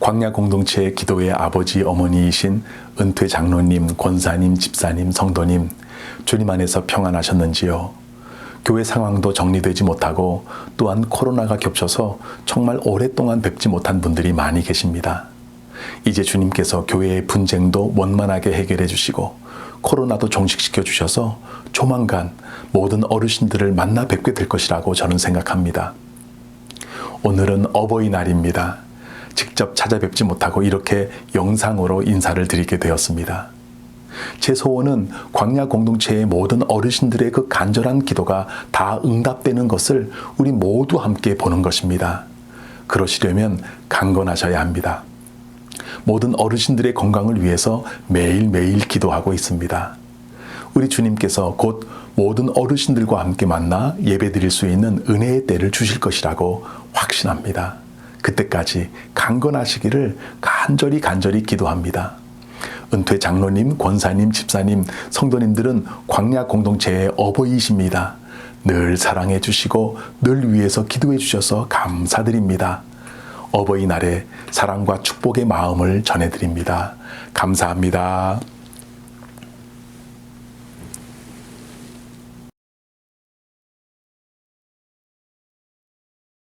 광야 공동체의 기도의 아버지 어머니이신 은퇴 장로님, 권사님, 집사님, 성도님, 주님 안에서 평안하셨는지요? 교회 상황도 정리되지 못하고 또한 코로나가 겹쳐서 정말 오랫동안 뵙지 못한 분들이 많이 계십니다. 이제 주님께서 교회의 분쟁도 원만하게 해결해 주시고 코로나도 종식시켜 주셔서 조만간 모든 어르신들을 만나 뵙게 될 것이라고 저는 생각합니다. 오늘은 어버이날입니다. 직접 찾아뵙지 못하고 이렇게 영상으로 인사를 드리게 되었습니다. 제 소원은 광야 공동체의 모든 어르신들의 그 간절한 기도가 다 응답되는 것을 우리 모두 함께 보는 것입니다. 그러시려면 강건하셔야 합니다. 모든 어르신들의 건강을 위해서 매일매일 기도하고 있습니다. 우리 주님께서 곧 모든 어르신들과 함께 만나 예배 드릴 수 있는 은혜의 때를 주실 것이라고 확신합니다. 그때까지 강건하시기를 간절히 간절히 기도합니다. 은퇴 장로님, 권사님, 집사님, 성도님들은 광야 공동체의 어버이이십니다. 늘 사랑해 주시고 늘 위해서 기도해 주셔서 감사드립니다. 어버이날에 사랑과 축복의 마음을 전해드립니다. 감사합니다.